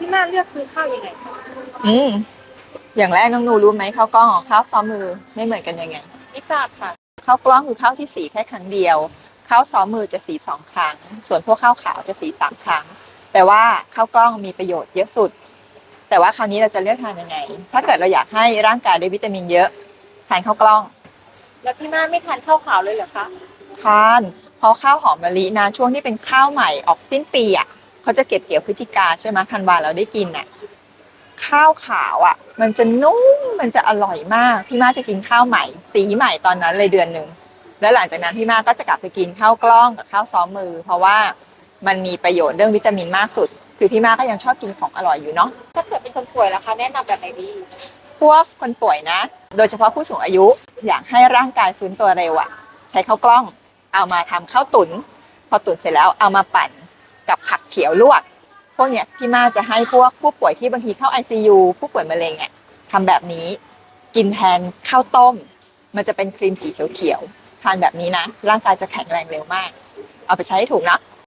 พี่มาเลือกซื้อข้าวยังไงคะอืมอย่างแรกน้องหนูรู้ไหมข้าวกล้องกับข้าวซ้อมมือไม่เหมือนกันยังไงไม่ทราบค่ะข้าวกล้องคือข้าวที่สีแค่ครั้งเดียวข้าวซ้อมมือจะสีสองครั้ง ส่วนพวกข้าวขาวจะสีสามครั้ง แต่ว่าข้าวกล้องมีประโยชน์เยอะสุด แต่ว่าคราวนี้เราจะเลือกทานยังไง ถ้าเกิดเราอยากให้ร่างกายได้วิตามินเยอะทานข้าวกล้อง แล้วพี่มาไม่ทานข้าวขาวเลยเหรอคะทานเพราะข้าวหอมมะลินะช่วงที่เป็นข้าวใหม่ออกสิ้นปีอะ เขาจะเก็บเกี่ยวพฤศจิกาใช่ไหมธันวาเราได้กินอะข้าวขาวอะ มันจะนุ่มมันจะอร่อยมากพี่มาจะกินข้าวใหม่ สีใหม่ตอนนั้นเลยเดือนหนึ่งแล้วหลังจากนั้นพี่มาก็จะกลับไปกินข้าวกล้องกับข้าวซ้อมมือ เพราะว่ามันมีประโยชน์เรื่องวิตามินมากสุด คือพี่มาก็ยังชอบกินของอร่อยอยู่เนาะถ้าเกิดเป็นคนป่วยล่ะคะแนะนำแบบไหนดี พวกคนป่วยนะ โดยเฉพาะผู้สูงอายุอยากให้ร่างกายฟื้นตัวเร็วอะใช้ข้าวกล้องเอามาทำข้าวตุน๋นพอตุ๋นเสร็จแล้วเอามาปั่น กับผักเขียวลวก พวกเนี้ยพี่มาจะให้พวกผู้ป่วยที่บางทีเข้า ICU ผู้ป่วยมะเร็งเนี่ยทำแบบนี้ กินแทนข้าวต้ม มันจะเป็นครีมสีเขียวๆทานแบบนี้นะ ร่างกายจะแข็งแรงเร็วมาก เอาไปใช้ให้ถูกนะ